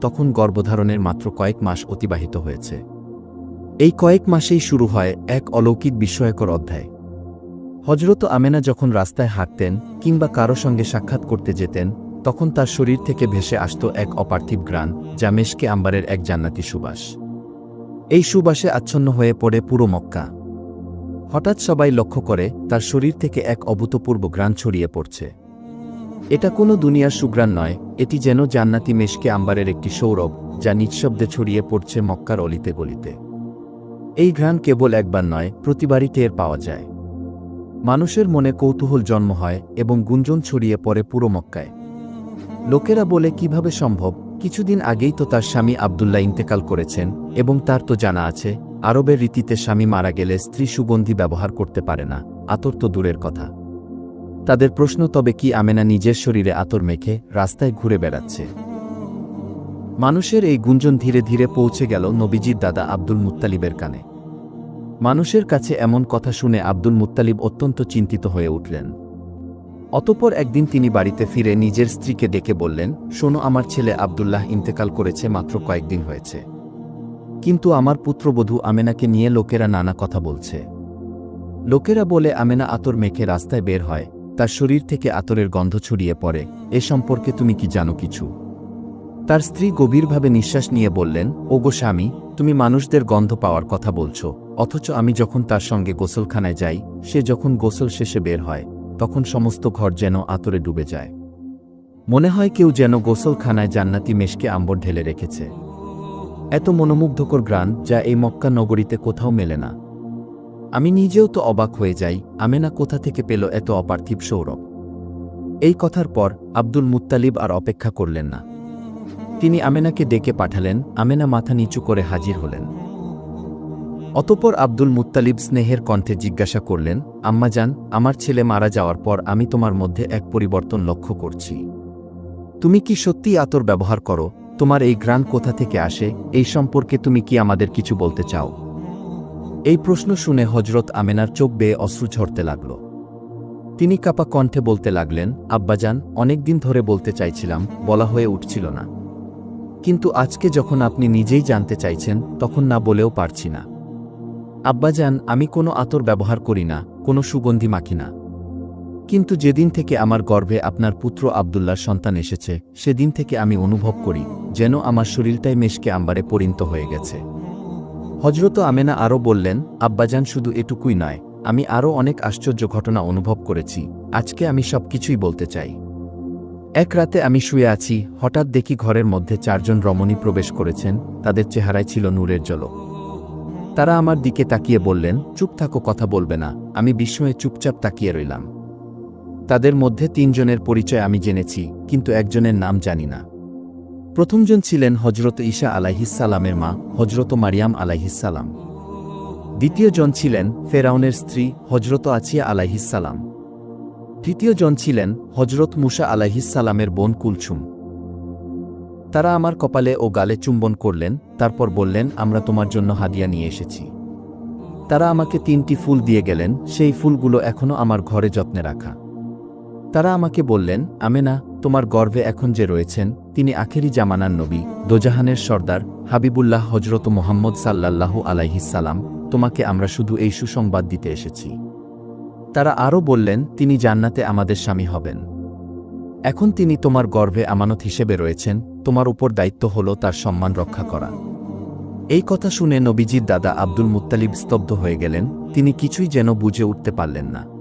তখন গর্ভধারণের মাত্র কয়েক মাস অতিবাহিত হয়েছে। এই কয়েক মাসেই শুরু হয় এক অলৌকিক বিস্ময়কর অধ্যায়। হজরত আমেনা যখন রাস্তায় হাঁটতেন কিংবা কারও সঙ্গে সাক্ষাৎ করতে যেতেন, তখন তার শরীর থেকে ভেসে আসত এক অপার্থিব গ্রাণ, যা মেশকে আম্বারের এক জান্নাতি সুবাস। এই সুবাসে আচ্ছন্ন হয়ে পড়ে পুরো মক্কা। হঠাৎ সবাই লক্ষ্য করে তার শরীর থেকে এক অভূতপূর্ব গ্রাণ ছড়িয়ে পড়ছে। এটা কোনো দুনিয়ার সুগ্রাণ নয়, এটি যেন জান্নাতি মেশকে আম্বারের একটি সৌরভ, যা নিঃশব্দে ছড়িয়ে পড়ছে মক্কার অলিতে গলিতে। এই ঘ্রাণ কেবল একবার নয়, প্রতিবারই টের পাওয়া যায়। মানুষের মনে কৌতূহল জন্ম হয় এবং গুঞ্জন ছড়িয়ে পড়ে পুরো মক্কায়। লোকেরা বলে, কীভাবে সম্ভব? কিছুদিন আগেই তো তার স্বামী আবদুল্লাহ ইন্তেকাল করেছেন এবং তার তো জানা আছে, আরবের রীতিতে স্বামী মারা গেলে স্ত্রী সুগন্ধি ব্যবহার করতে পারে না, আতর তো দূরের কথা। তাদের প্রশ্ন, তবে কি আমেনা নিজের শরীরে আতর মেখে রাস্তায় ঘুরে বেড়াচ্ছে? মানুষের এই গুঞ্জন ধীরে ধীরে পৌঁছে গেল নবীজির দাদা আব্দুল মুত্তালিবের কানে। মানুষের কাছে এমন কথা শুনে আব্দুল মুত্তালিব অত্যন্ত চিন্তিত হয়ে উঠলেন। অতপর একদিন তিনি বাড়িতে ফিরে নিজের স্ত্রীকে ডেকে বললেন, শোনো, আমার ছেলে আবদুল্লাহ ইন্তেকাল করেছে মাত্র কয়েকদিন হয়েছে। কিন্তু আমার পুত্রবধূ আমেনাকে নিয়ে লোকেরা নানা কথা বলছে। লোকেরা বলে, আমেনা আতর মেখে রাস্তায় বের হয়। তার শরীর থেকে আতরের গন্ধ ছড়িয়ে পড়ে, এ সম্পর্কে তুমি কি জানো কিছু? তার স্ত্রী গভীরভাবে নিঃশ্বাস নিয়ে বললেন, ওগো স্বামী, তুমি মানুষদের গন্ধ পাওয়ার কথা বলছো, অথচ আমি যখন তার সঙ্গে গোসলখানায় যাই, সে যখন গোসল শেষে বের হয়, তখন সমস্ত ঘর যেন আতরে ডুবে যায়। মনে হয় কেউ যেন গোসলখানায় জান্নাতি মেশকে আম্বর ঢেলে রেখেছে। এত মনোমুগ্ধকর গ্রান যা এই মক্কা নগরীতে কোথাও মেলে না। আমি নিজেও তো অবাক হয়ে যাই, আমেনা কোথা থেকে পেল এত অপার্থিব সৌরভ? এই কথার পর আব্দুল মুত্তালিব আর অপেক্ষা করলেন না। তিনি আমেনাকে ডেকে পাঠালেন, আমেনা মাথা নিচু করে হাজির হলেন। অতপর আব্দুল মুত্তালিব স্নেহের কণ্ঠে জিজ্ঞাসা করলেন আম্মাজান আমার ছেলে মারা যাওয়ার পর আমি তোমার মধ্যে এক পরিবর্তন লক্ষ্য করছি। তুমি কি সত্যিই আতর ব্যবহার করো? তোমার এই গ্রান কোথা থেকে আসে? এই সম্পর্কে তুমি কি আমাদের কিছু বলতে চাও? এই প্রশ্ন শুনে হজরত আমেনার চোখ বেয়ে অশ্রু ঝরতে লাগল। তিনি কাপা কণ্ঠে বলতে লাগলেন, আব্বাজান অনেকদিন ধরে বলতে চাইছিলাম, বলা হয়ে উঠছিল না। কিন্তু আজকে যখন আপনি নিজেই জানতে চাইছেন, তখন না বলেও পারছি না। আব্বাজান, আমি কোনো আতর ব্যবহার করি না, কোনো সুগন্ধি মাখি না। কিন্তু যেদিন থেকে আমার গর্ভে আপনার পুত্র আবদুল্লার সন্তান এসেছে, সেদিন থেকে আমি অনুভব করি, যেন আমার শরীরটাই মেশকে আম্বারে পরিণত হয়ে গেছে। হজরত আমেনা আরও বললেন, আব্বাজান শুধু এটুকুই নয়, আমি আরও অনেক আশ্চর্য ঘটনা অনুভব করেছি, আজকে আমি সব কিছুই বলতে চাই। এক রাতে আমি শুয়ে আছি, হঠাৎ দেখি ঘরের মধ্যে চারজন রমণী প্রবেশ করেছেন, তাদের চেহারায় ছিল নূরের জলক তারা আমার দিকে তাকিয়ে বললেন, চুপ থাকো, কথা বলবে না, আমি বিস্ময়ে চুপচাপ তাকিয়ে রইলাম। তাদের মধ্যে তিনজনের পরিচয় আমি জেনেছি, কিন্তু একজনের নাম জানি না। প্রথমজন ছিলেন হজরত ঈশা আলাইহিসালামের মা হজরত মারিয়াম আলাইহিসালাম দ্বিতীয়জন ছিলেন ফেরাউনের স্ত্রী হজরত আছিয়া আলাইহিসালাম তৃতীয়জন ছিলেন হজরত মুসা আলাইহিসালামের বোন কুলছুম তারা আমার কপালে ও গালে চুম্বন করলেন, তারপর বললেন, আমরা তোমার জন্য হাদিয়া নিয়ে এসেছি। তারা আমাকে তিনটি ফুল দিয়ে গেলেন, সেই ফুলগুলো এখনও আমার ঘরে যত্নে রাখা। তারা আমাকে বললেন, আমেনা, তোমার গর্ভে এখন যে রয়েছেন, তিনি আখেরি জামানার নবী, দোজাহানের সর্দার, হাবিবুল্লাহ হজরত মোহাম্মদ সাল্লাল্লাহু আলাইহিসাল্লাম তোমাকে আমরা শুধু এই সুসংবাদ দিতে এসেছি। তারা আরও বললেন, তিনি জান্নাতে আমাদের স্বামী হবেন। এখন তিনি তোমার গর্ভে আমানত হিসেবে রয়েছেন, তোমার উপর দায়িত্ব হল তার সম্মান রক্ষা করা। এই কথা শুনে নবীজির দাদা আব্দুল মুত্তালিব স্তব্ধ হয়ে গেলেন, তিনি কিছুই যেন বুঝে উঠতে পারলেন না।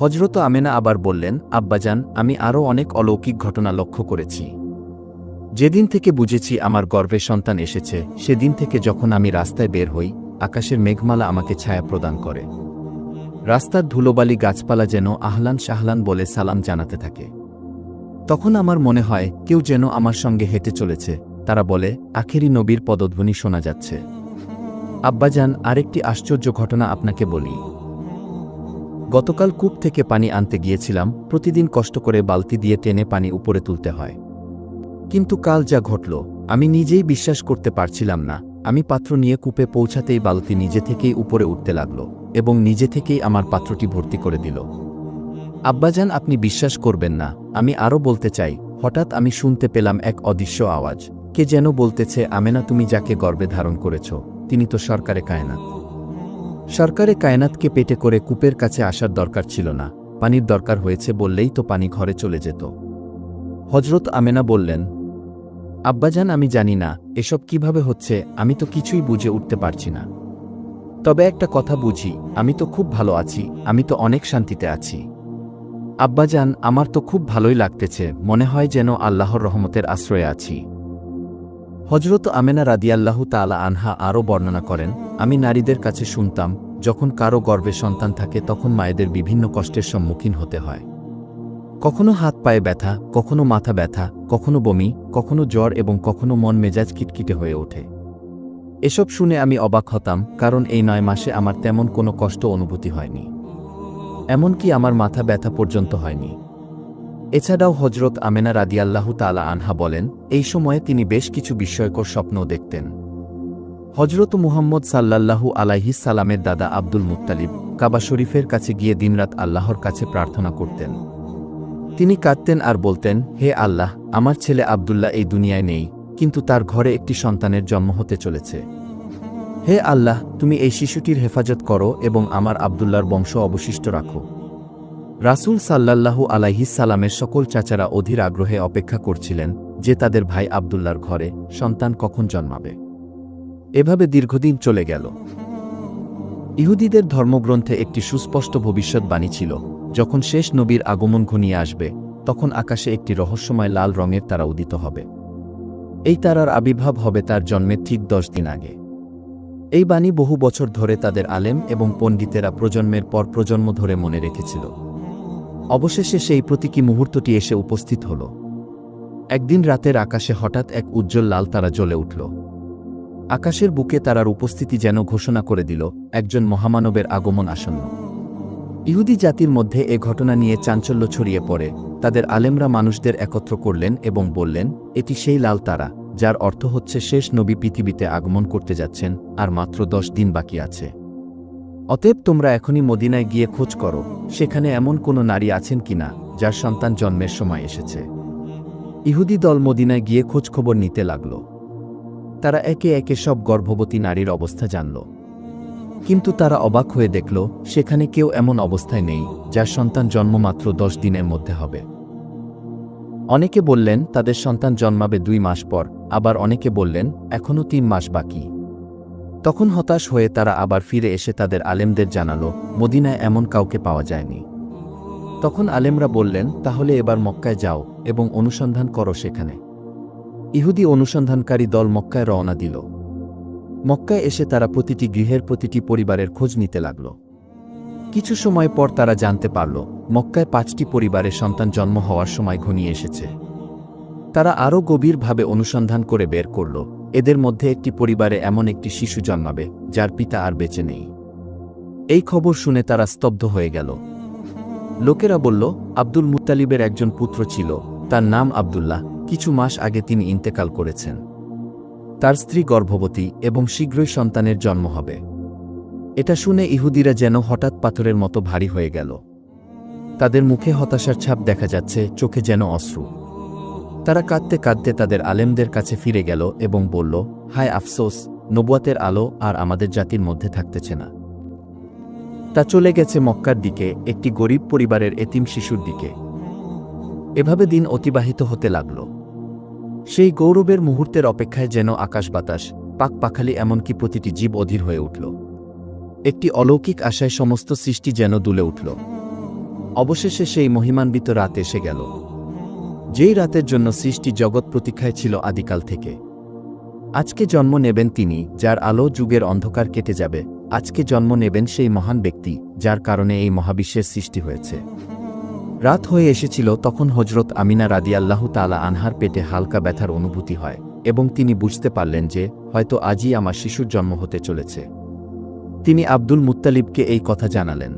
হজরত আমেনা আবার বললেন, আব্বাজান, আমি আরও অনেক অলৌকিক ঘটনা লক্ষ্য করেছি। যেদিন থেকে বুঝেছি আমার গর্ভে সন্তান এসেছে, সেদিন থেকে যখন আমি রাস্তায় বের হই, আকাশের মেঘমালা আমাকে ছায়া প্রদান করে। রাস্তার ধুলোবালি গাছপালা যেন আহলান শাহলান বলে সালাম জানাতে থাকে। তখন আমার মনে হয়, কেউ যেন আমার সঙ্গে হেঁটে চলেছে। তারা বলে, আখেরি নবীর পদধ্বনি শোনা যাচ্ছে। আব্বাজান, আরেকটি আশ্চর্য ঘটনা আপনাকে বলি। গতকাল কূপ থেকে পানি আনতে গিয়েছিলাম, প্রতিদিন কষ্ট করে বালতি দিয়ে টেনে পানি উপরে তুলতে হয়। কিন্তু কাল যা ঘটল, আমি নিজেই বিশ্বাস করতে পারছিলাম না। আমি পাত্র নিয়ে কূপে পৌঁছাতেই বালতি নিজে থেকেই উপরে উঠতে লাগল এবং নিজে থেকেই আমার পাত্রটি ভর্তি করে দিল। আব্বাজান, আপনি বিশ্বাস করবেন না, আমি আরও বলতে চাই, হঠাৎ আমি শুনতে পেলাম এক অদৃশ্য আওয়াজ। কে যেন বলতেছে, আমেনা, তুমি যাকে গর্বে ধারণ করেছ, তিনি তো সরকারে কায়নাত। সরকারে কায়নাতকে পেটে করে কূপের কাছে আসার দরকার ছিল না। পানির দরকার হয়েছে বললেই তো পানি ঘরে চলে যেত। হজরত আমেনা বললেন, আব্বাজান, আমি জানি না, এসব কীভাবে হচ্ছে, আমি তো কিছুই বুঝে উঠতে পারছি না। তবে একটা কথা বুঝি, আমি তো খুব ভালো আছি, আমি তো অনেক শান্তিতে আছি। আব্বাজান, আমার তো খুব ভালোই লাগতেছে, মনে হয় যেন আল্লাহর রহমতের আশ্রয়ে আছি। হজরত আমেনা রাদিয়াল্লাহু তাআলা আনহা আরও বর্ণনা করেন, আমি নারীদের কাছে শুনতাম, যখন কারও গর্ভে সন্তান থাকে তখন মায়েদের বিভিন্ন কষ্টের সম্মুখীন হতে হয়। কখনো হাত পায়ে ব্যথা, কখনো মাথা ব্যথা, কখনো বমি, কখনো জ্বর এবং কখনো মন মেজাজ কিটকিটে হয়ে ওঠে। এসব শুনে আমি অবাক হতাম, কারণ এই নয় মাসে আমার তেমন কোনো কষ্ট অনুভূতি হয়নি। এমনকি আমার মাথা ব্যথা পর্যন্ত হয়নি। এছাড়াও হজরত আমেনা রাদিয়াল্লাহু তালা আনহা বলেন, এই সময়ে তিনি বেশ কিছু বিস্ময়কর স্বপ্ন দেখতেন। হজরত মুহাম্মদ সাল্লাল্লাহু আলাইহিস সালামের দাদা আব্দুল মুত্তালিব কাবা শরীফের কাছে গিয়ে দিনরাত আল্লাহর কাছে প্রার্থনা করতেন। তিনি কাঁদতেন আর বলতেন, হে আল্লাহ, আমার ছেলে আব্দুল্লাহ এই দুনিয়ায় নেই, কিন্তু তার ঘরে একটি সন্তানের জন্ম হতে চলেছে। হে আল্লাহ, তুমি এই শিশুটির হেফাজত করো এবং আমার আব্দুল্লার বংশ অবশিষ্ট রাখো। রাসূল সাল্লাল্লাহু আলাইহিস সালামের সকল চাচারা অধীর আগ্রহে অপেক্ষা করছিলেন যে তাদের ভাই আব্দুল্লার ঘরে সন্তান কখন জন্মাবে। এভাবে দীর্ঘদিন চলে গেল। ইহুদিদের ধর্মগ্রন্থে একটি সুস্পষ্ট ভবিষ্যৎবাণী ছিল, যখন শেষ নবীর আগমন ঘনিয়ে আসবে, তখন আকাশে একটি রহস্যময় লাল রঙের তারা উদিত হবে। এই তারার আবির্ভাব হবে তার জন্মের ঠিক দশ দিন আগে। এই বাণী বহু বছর ধরে তাদের আলেম এবং পণ্ডিতেরা প্রজন্মের পর প্রজন্ম ধরে মনে রেখেছিল। অবশেষে সেই প্রতীকী মুহূর্তটি এসে উপস্থিত হল। একদিন রাতের আকাশে হঠাৎ এক উজ্জ্বল লাল তারা জ্বলে উঠল। আকাশের বুকে তারার উপস্থিতি যেন ঘোষণা করে দিল, একজন মহামানবের আগমন আসন্ন। ইহুদি জাতির মধ্যে এ ঘটনা নিয়ে চাঞ্চল্য ছড়িয়ে পড়ে। তাদের আলেমরা মানুষদের একত্র করলেন এবং বললেন, এটি সেই লাল তারা, যার অর্থ হচ্ছে শেষ নবী পৃথিবীতে আগমন করতে যাচ্ছেন, আর মাত্র দশ দিন বাকি আছে। অতএব তোমরা এখনই মদিনায় গিয়ে খোঁজ করো, সেখানে এমন কোনো নারী আছেন কিনা, যার সন্তান জন্মের সময় এসেছে। ইহুদি দল মদিনায় গিয়ে খোঁজখবর নিতে লাগল। তারা একে একে সব গর্ভবতী নারীর অবস্থা জানল। কিন্তু তারা অবাক হয়ে দেখল, সেখানে কেউ এমন অবস্থায় নেই, যার সন্তান জন্ম মাত্র দশ দিনের মধ্যে হবে। অনেকে বললেন, তাদের সন্তান জন্মাবে দুই মাস পর, আবার অনেকে বললেন এখনও তিন মাস বাকি। তখন হতাশ হয়ে তারা আবার ফিরে এসে তাদের আলেমদের জানালো, মদিনায় এমন কাউকে পাওয়া যায়নি। তখন আলেমরা বললেন, তাহলে এবার মক্কায় যাও এবং অনুসন্ধান করো সেখানে। ইহুদি অনুসন্ধানকারী দল মক্কায় রওনা দিল। মক্কায় এসে তারা প্রতিটি গৃহের প্রতিটি পরিবারের খোঁজ নিতে লাগল। কিছু সময় পর তারা জানতে পারল, মক্কায় পাঁচটি পরিবারের সন্তান জন্ম হওয়ার সময় ঘনিয়ে এসেছে। তারা আরও গভীরভাবে অনুসন্ধান করে বের করল। এদের মধ্যে একটি পরিবারে এমন একটি শিশু জন্মাবে, যার পিতা আর বেঁচে নেই। এই খবর শুনে তারা স্তব্ধ হয়ে গেল। লোকেরা বলল, আব্দুল মুত্তালিবের একজন পুত্র ছিল, তার নাম আবদুল্লাহ। কিছু মাস আগে তিনি ইন্তেকাল করেছেন। তার স্ত্রী গর্ভবতী এবং শীঘ্রই সন্তানের জন্ম হবে। এটা শুনে ইহুদিরা যেন হঠাৎ পাথরের মতো ভারী হয়ে গেল। তাদের মুখে হতাশার ছাপ দেখা যাচ্ছে, চোখে যেন অশ্রু। তারা কাঁদতে কাঁদতে তাদের আলেমদের কাছে ফিরে গেল এবং বলল, হায় আফসোস, নবুয়াতের আলো আর আমাদের জাতির মধ্যে থাকতেছে না। তা চলে গেছে মক্কার দিকে, একটি গরিব পরিবারের এতিম শিশুর দিকে। এভাবে দিন অতিবাহিত হতে লাগল। সেই গৌরবের মুহূর্তের অপেক্ষায় যেন আকাশ বাতাস, পাক পাখালি এমনকি প্রতিটি জীব অধীর হয়ে উঠল। একটি অলৌকিক আশায় সমস্ত সৃষ্টি যেন দুলে উঠল। অবশেষে সেই মহিমান্বিত রাত এসে গেল। যেই রাতের জন্য সৃষ্টি জগৎ প্রতীক্ষায় ছিল আদিকাল থেকে। আজকে জন্ম নেবেন তিনি, যার আলো যুগের অন্ধকার কেটে যাবে। আজকে জন্ম নেবেন সেই মহান ব্যক্তি, যার কারণে এই মহাবিশ্বের সৃষ্টি হয়েছে। রাত হয়ে এসেছিল, তখন হজরত আমিনা রাদিয়াল্লাহু তালা আনহার পেটে হালকা ব্যথার অনুভূতি হয়, এবং তিনি বুঝতে পারলেন যে, হয়তো আজই আমার শিশুর জন্ম হতে চলেছে। তিনি আব্দুল মুত্তালিবকে এই কথা জানালেন।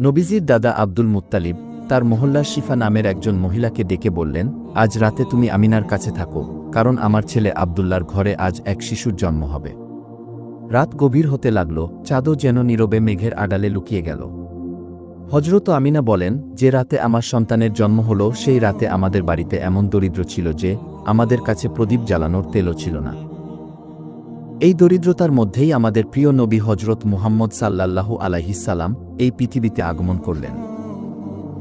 নবীজির দাদা আব্দুল মুত্তালিব তার মহল্লার শিফা নামের একজন মহিলাকে ডেকে বললেন, আজ রাতে তুমি আমিনার কাছে থাকো, কারণ আমার ছেলে আবদুল্লার ঘরে আজ এক শিশুর জন্ম হবে। রাত গভীর হতে লাগল, চাঁদও যেন নীরবে মেঘের আড়ালে লুকিয়ে গেল। হজরত আমিনা বলেন, যে রাতে আমার সন্তানের জন্ম হলো, সেই রাতে আমাদের বাড়িতে এমন দরিদ্র ছিল যে, আমাদের কাছে প্রদীপ জ্বালানোর তেলও ছিল না। এই দরিদ্রতার মধ্যেই আমাদের প্রিয় নবী হজরত মুহাম্মদ সাল্লাল্লাহু আলাইহিসাল্লাম এই পৃথিবীতে আগমন করলেন।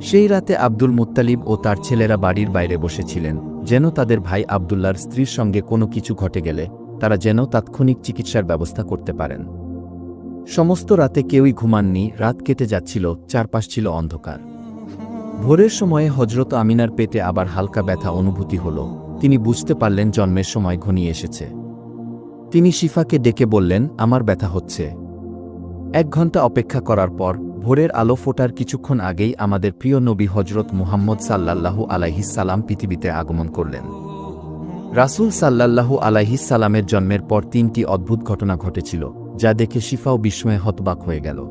সেই রাতে আব্দুল মুত্তালিব ও তার ছেলেরা বাড়ির বাইরে বসেছিলেন। যেন তাদের ভাই আবদুল্লার স্ত্রীর সঙ্গে কোনো কিছু ঘটে গেলে তারা যেন তাৎক্ষণিক চিকিৎসার ব্যবস্থা করতে পারেন। সমস্ত রাতে কেউই ঘুমাননি, রাত কেটে যাচ্ছিল, চারপাশ ছিল অন্ধকার। ভোরের সময়ে হজরত আমিনার পেটে আবার হালকা ব্যথা অনুভূতি হল। তিনি বুঝতে পারলেন জন্মের সময় ঘনিয়ে এসেছে। তিনি শিফাকে ডেকে বললেন, আমার ব্যথা হচ্ছে। এক ঘণ্টা অপেক্ষা করার পর ভোরের আলো ফোটার কিছুক্ষণ আগেই আমাদের প্রিয় নবী হজরত মুহাম্মদ সাল্লাল্লাহু আলাইহিসাল্লাম পৃথিবীতে আগমন করলেন। রাসূল সাল্লাল্লাহু আলাইহিসাল্লামের জন্মের পর তিনটি অদ্ভুত ঘটনা ঘটেছিল, যা দেখে শিফাও বিস্ময়ে হতবাক হয়ে গেল।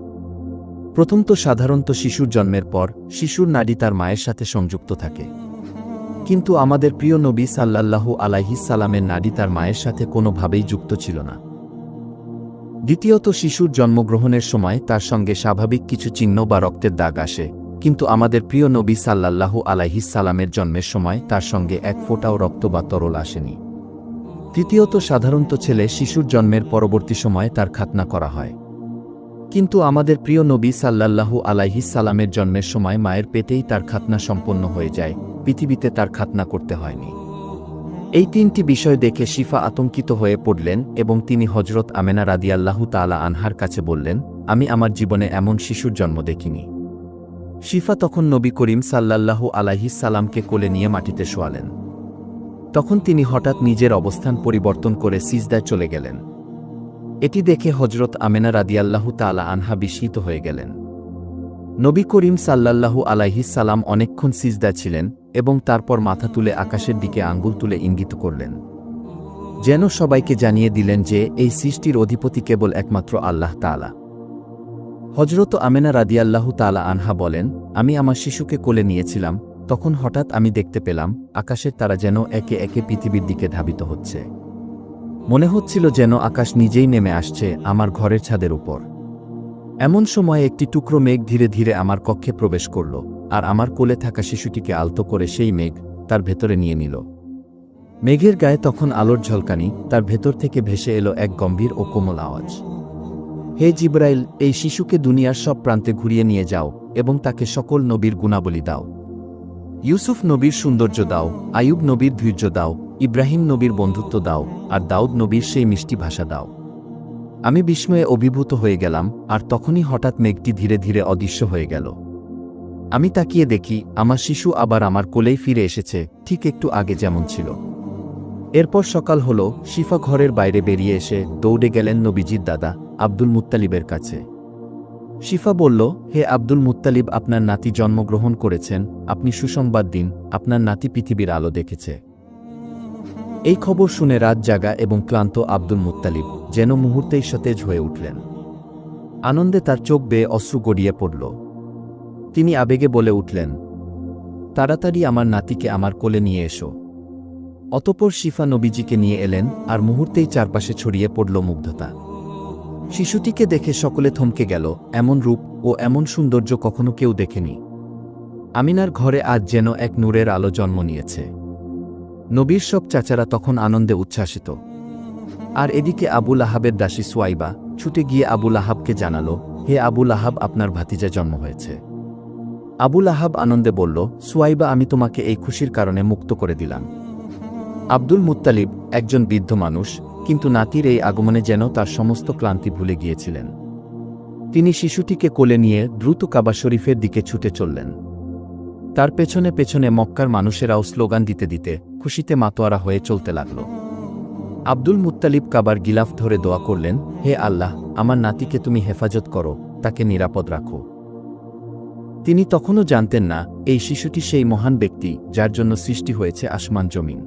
প্রথম তো সাধারণত শিশুর জন্মের পর শিশুর নাডি তার মায়ের সাথে সংযুক্ত থাকে। কিন্তু আমাদের প্রিয় নবী সাল্লাল্লাহু আলাইহিসাল্লামের নাডি তার মায়ের সাথে কোনোভাবেই যুক্ত ছিল না। দ্বিতীয়ত, শিশুর জন্মগ্রহণের সময় তার সঙ্গে স্বাভাবিক কিছু চিহ্ন বা রক্তের দাগ আসে, কিন্তু আমাদের প্রিয় নবী সাল্লাল্লাহু আলাইহিসাল্লামের জন্মের সময় তার সঙ্গে এক ফোঁটাও রক্ত বা তরল আসেনি। তৃতীয়ত, সাধারণত ছেলে শিশুর জন্মের পরবর্তী সময়ে তার খাতনা করা হয়। কিন্তু আমাদের প্রিয় নবী সাল্লাল্লাহু আলাইহিসাল্লামের জন্মের সময় মায়ের পেটেই তার খাতনা সম্পন্ন হয়ে যায়, পৃথিবীতে তার খাতনা করতে হয়নি। এই তিনটি বিষয় দেখে শিফা আতঙ্কিত হয়ে পড়লেন এবং তিনি হজরত আমেনা রাদিয়াল্লাহু তালা আনহার কাছে বললেন, আমি আমার জীবনে এমন শিশুর জন্ম দেখিনি। শিফা তখন নবী করিম সাল্লাল্লাহু আলাইহিসাল্লামকে কোলে নিয়ে মাটিতে শোয়ালেন। তখন তিনি হঠাৎ নিজের অবস্থান পরিবর্তন করে সিজদায় চলে গেলেন। এটি দেখে হজরত আমেনা রাদিয়াল্লাহু তালা আনহা বিস্মিত হয়ে গেলেন। নবী করিম সাল্লাল্লাহু আলাইহিসাল্লাম অনেকক্ষণ সিজদা ছিলেন এবং তারপর মাথা তুলে আকাশের দিকে আঙ্গুল তুলে ইঙ্গিত করলেন। যেন সবাইকে জানিয়ে দিলেন যে, এই সৃষ্টির অধিপতি কেবল একমাত্র আল্লাহ তালা হজরত আমেনা রাদিয়াল্লাহু তালা আনহা বলেন, আমি আমার শিশুকে কোলে নিয়েছিলাম। তখন হঠাৎ আমি দেখতে পেলাম, আকাশের তারা যেন একে একে পৃথিবীর দিকে ধাবিত হচ্ছে। মনে হচ্ছিল যেন আকাশ নিজেই নেমে আসছে আমার ঘরের ছাদের উপর। এমন সময় একটি টুকরো মেঘ ধীরে ধীরে আমার কক্ষে প্রবেশ করল। আর আমার কোলে থাকা শিশুটিকে আলতো করে সেই মেঘ তার ভেতরে নিয়ে নিল। মেঘের গায়ে তখন আলোর ঝলকানি, তার ভেতর থেকে ভেসে এলো এক গম্ভীর ও কোমল আওয়াজ। হে জিব্রাইল, এই শিশুকে দুনিয়ার সব প্রান্তে ঘুরিয়ে নিয়ে যাও এবং তাকে সকল নবীর গুণাবলী দাও। ইউসুফ নবীর সৌন্দর্য দাও আয়ুব নবীর ধৈর্য দাও, ইব্রাহিম নবীর বন্ধুত্ব দাও, আর দাউদ নবীর সেই মিষ্টি ভাষা দাও। আমি বিস্ময়ে অভিভূত হয়ে গেলাম, আর তখনই হঠাৎ মেঘটি ধীরে ধীরে অদৃশ্য হয়ে গেল। আমি তাকিয়ে দেখি, আমার শিশু আবার আমার কোলেই ফিরে এসেছে, ঠিক একটু আগে যেমন ছিল। এরপর সকাল হল, শিফা ঘরের বাইরে বেরিয়ে এসে দৌড়ে গেলেন নবীজির দাদা, আব্দুল মুত্তালিবের কাছে। শিফা বলল, হে আব্দুল মুত্তালিব, আপনার নাতি জন্মগ্রহণ করেছেন, আপনি সুসংবাদ দিন, আপনার নাতি পৃথিবীর আলো দেখেছে। এই খবর শুনে রাত জাগা এবং ক্লান্ত আব্দুল মুত্তালিব যেন মুহূর্তেই সতেজ হয়ে উঠলেন। আনন্দে তার চোখ বেয়ে অশ্রু গড়িয়ে পড়ল। তিনি আবেগে বলে উঠলেন, তাড়াতাড়ি আমার নাতিকে আমার কোলে নিয়ে এসো। অতপর শিফা নবীজিকে নিয়ে এলেন আর মুহূর্তেই চারপাশে ছড়িয়ে পড়ল মুগ্ধতা। শিশুটিকে দেখে সকলে থমকে গেল, এমন রূপ ও এমন সৌন্দর্য কখনো কেউ দেখেনি। আমিনার ঘরে আজ যেন এক নূরের আলো জন্ম নিয়েছে। নবীর সব চাচারা তখন আনন্দে উচ্ছ্বাসিত। আর এদিকে আবুল আহাবের দাসী সোয়াইবা ছুটে গিয়ে আবুল আহাবকে জানালো, হে আবুল আহাব আপনার ভাতিজা জন্ম হয়েছে। আবুল আহাব আনন্দে বলল, সুয়াইবা, আমি তোমাকে এই খুশির কারণে মুক্ত করে দিলাম। আব্দুল মুত্তালিব একজন বৃদ্ধ মানুষ, কিন্তু নাতির এই আগমনে যেন তার সমস্ত ক্লান্তি ভুলে গিয়েছিলেন। তিনি শিশুটিকে কোলে নিয়ে দ্রুত কাবা শরীফের দিকে ছুটে চললেন। তার পেছনে পেছনে মক্কার মানুষেরাও স্লোগান দিতে দিতে খুশিতে মাতোয়ারা হয়ে চলতে লাগল। আব্দুল মুত্তালিব কাবার গিলাফ ধরে দোয়া করলেন, হে আল্লাহ, আমার নাতিকে তুমি হেফাজত করো, তাকে নিরাপদ রাখো। তিনি তখনও জানতেন না, এই শিশুটি সেই মহান ব্যক্তি, যার জন্য সৃষ্টি হয়েছে আসমান জমিন।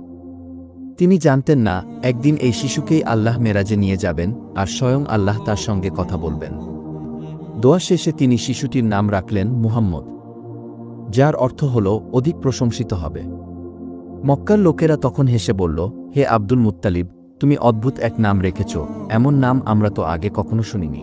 তিনি জানতেন না, একদিন এই শিশুকেই আল্লাহ মেরাজে নিয়ে যাবেন, আর স্বয়ং আল্লাহ তার সঙ্গে কথা বলবেন। দোয়া শেষে তিনি শিশুটির নাম রাখলেন মুহাম্মদ, যার অর্থ হল, অধিক প্রশংসিত হবে। মক্কার লোকেরা তখন হেসে বলল, হে আব্দুল মুত্তালিব, তুমি অদ্ভুত এক নাম রেখেছ, এমন নাম আমরা তো আগে কখনো শুনিনি।